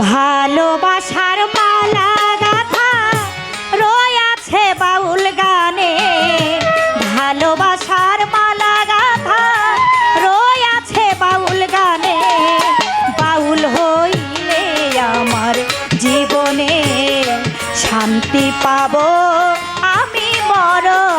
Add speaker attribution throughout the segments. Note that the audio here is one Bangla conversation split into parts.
Speaker 1: ভালোবাসার পালা গাথা রয়াছে বাউল গানে। ভালোবাসার পালা গাথা রয়াছে বাউল গানে। বাউল হইলে আমার জীবনে শান্তি পাব, আমি মরণ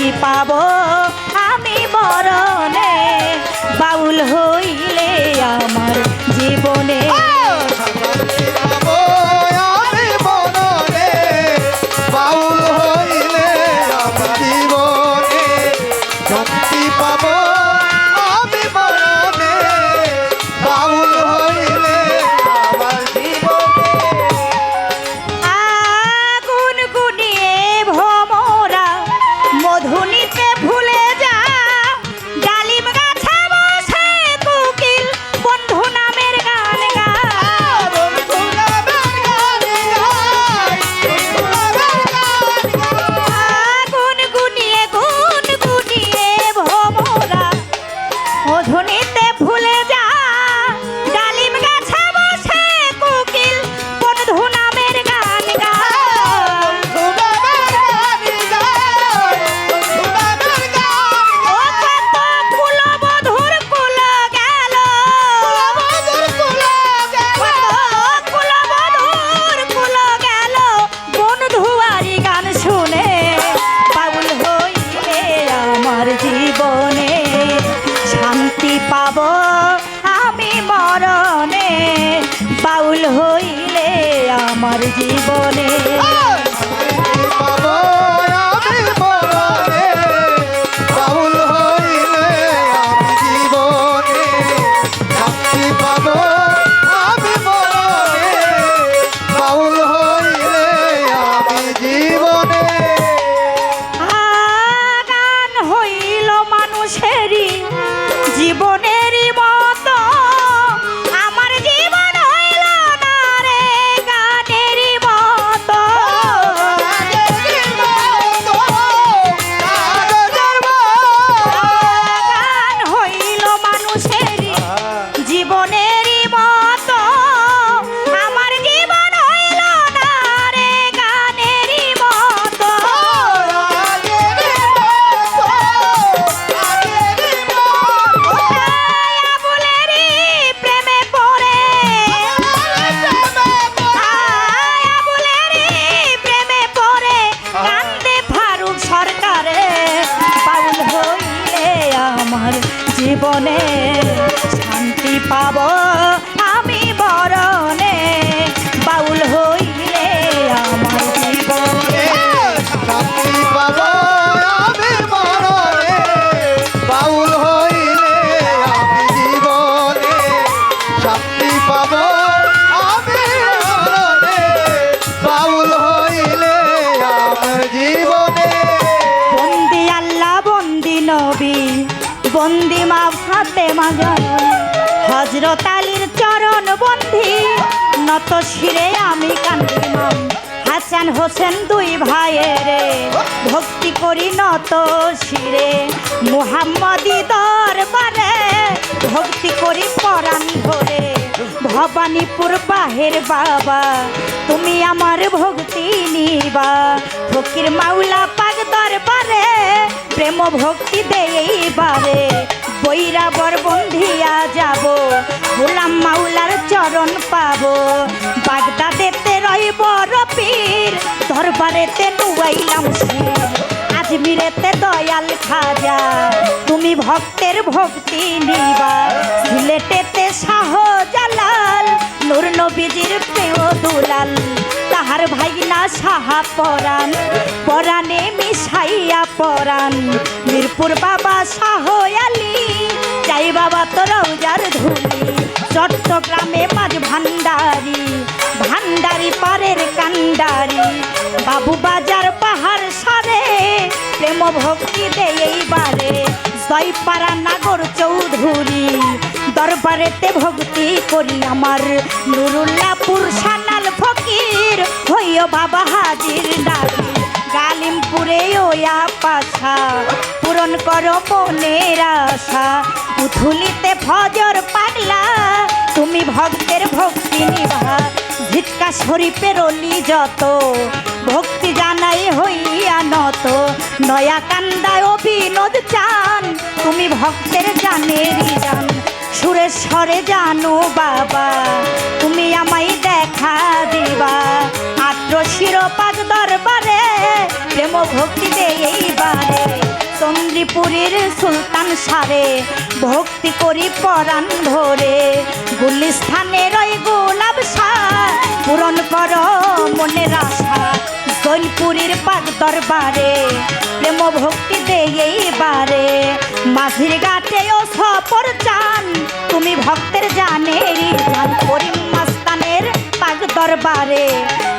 Speaker 1: কি পাবো
Speaker 2: পাব। আমি
Speaker 1: মরণে বাউল হইলে আমার জীবনে।
Speaker 2: পাব।
Speaker 1: বন্দি মা ফাতে মাজনী হজরত আলীর চরণ বন্ধি নত শিরে আমি কান্দি হাসান হোসেন দুই ভাইয়ের ভক্তি করি নত শিরে। মুহাম্মদি দরবারে ভক্তি করি পরাণ ধরে ভবানীপুর বাহের বাবা, তুমি আমার ভক্তি নিবা। ফকির মাওলা পাক দরবারে প্রেম ভক্তি দেইবারে বৈরাবর বন্ধিয়া যাব, গোলাম মাওলার চরণ পাবো। বাগদাদেতে রইব রপির, দরবারেতে নুয়াইলাম আজমিরেতে দয়াল খাজা, তুমি ভক্তের ভক্তি নিবা। সিলেটেতে শাহ জালাল নূর নবীজির প্রিয় দুলাল। তাহার ভাইনা সাহা পরাণ, পরাণে মিশাইয়া পরাণ। মিরপুর বাবা শাহ আলী, যাই বাবা তোর রৌজার ধুলি। চট্টগ্রামে মাঝ ভান্ডারি ভান্ডারি পারের কান্ডারি। বাবু বাজার পাহাড় সারে, প্রেম ভক্তি দেইবারে জয়পাড়া নাগর চৌধুরী, দরবারেতে ভক্তি করি আমার। নুরুল্লাপুর সানাল ফকির, হইও বাবা হাজির ডাকি গালিমপুরে ওয়া পাশা পূরণ করো মনের আশা। উথুলিতে ফজর পাগলা তুমি ভক্তের ভক্তি নিভা। ভিক্ষা শরীফের অলি যত। ভক্তি জানাই হইয়া নত। নয়া কান্দায় অভিনদ চান। তুমি ভক্তের জানেরই জান। সুরেশ্বরে জানো বাবা। তুমি আমায় দেখা দিবা। আত্র শিরোপাক দরবারে প্রেম ভক্তি দেইবারে চন্দ্রীপুরীর সুলতান সারে, ভক্তি করি পরাণ ধরে। গুলিস্থানের ওই গোলাপ সার, পূরণ কর মনের আশা। জৈনপুরীর পাক দরবারে প্রেম ভক্তি দেইবারে মাঝির ঘাটে ও সপর চান, তুমি ভক্তের জানেরই জান করিম মাস্তানের পাক দরবারে,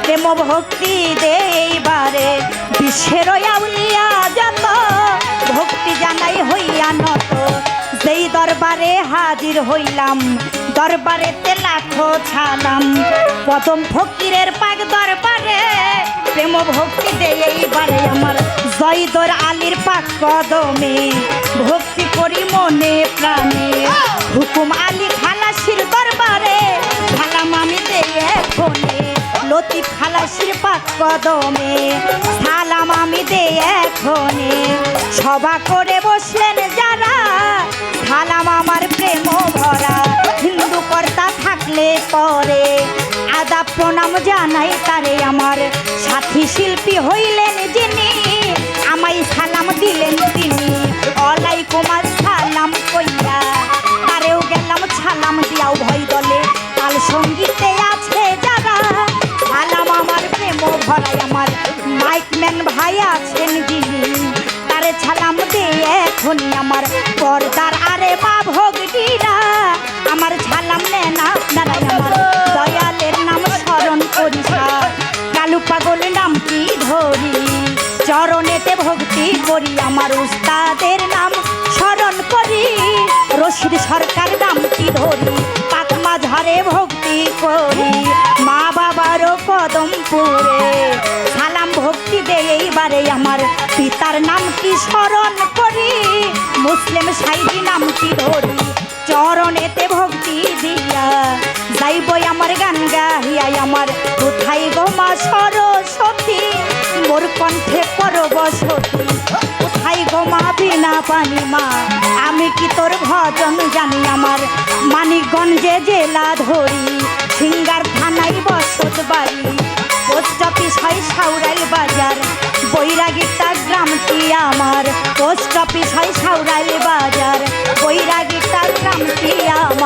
Speaker 1: প্রেম ভক্তি দেইবারে। বিশ্বের আউলিয়া যত ভক্তি জানাই হইয়া নত। যেই দরবারে হাজির হইলাম, দরবারেতে লাখো ছালাম। প্রথম ফকিরের পাক দরবারে প্রেম ভক্তি দেইবারে আমার। জয়দর আলীর পাক কদমে, ভক্তি করি মনে প্রাণে। হুকুম আলী ফোনে লতিফ খালাসির পাক কদমে। সালাম আমি দে এখনে সভা করে বসলেন যারা। সালাম আমার প্রেম ভরা। হিন্দু কর্তা থাকলে পরে। আদা প্রণাম জানাই তারে আমার। সাথী শিল্পী হইলেন যিনি। আমায় সালাম দিলেন তিনি। এখনই আমার পর্দার আরে মা ভোগীরা আমার সালাম নেন আপনারাই আমার দয়ালের নাম স্মরণ করি কালু পাগল নাম কি ধরি, চরণেতে ভক্তি করি, আমার উস্তাদের নাম স্মরণ করি। রশিদ সরকার নামটি ধরি পাকমা ঝাড়ে ভক্তি করি। মা বাবারও কদম পুরে ভক্তি এইবারে আমার। পিতার নাম কি স্মরণ করি? মুসলিম সাইজি নামটি ধরি? চরণেতে ভক্তি দিয়া যাইবই আমার গান গাহিয়াই আমার। কোথায় গো মা সরস্বতী? মোর কণ্ঠে পরব সতী। কোথায় গো মা বিনা পানি মা? আমি কি তোর ভজন জানি আমার? মানিকগঞ্জে জেলা ধরি। সিঙ্গার থানায় বসত বাড়ি। পোস্ট অফিস হয় সাউরাইল বাজার। বৈরাগীতা গ্রামটি আমার। পোস্ট অফিস হয় সাউরাইল বাজার। বৈরাগীতা গ্রামটি আমার।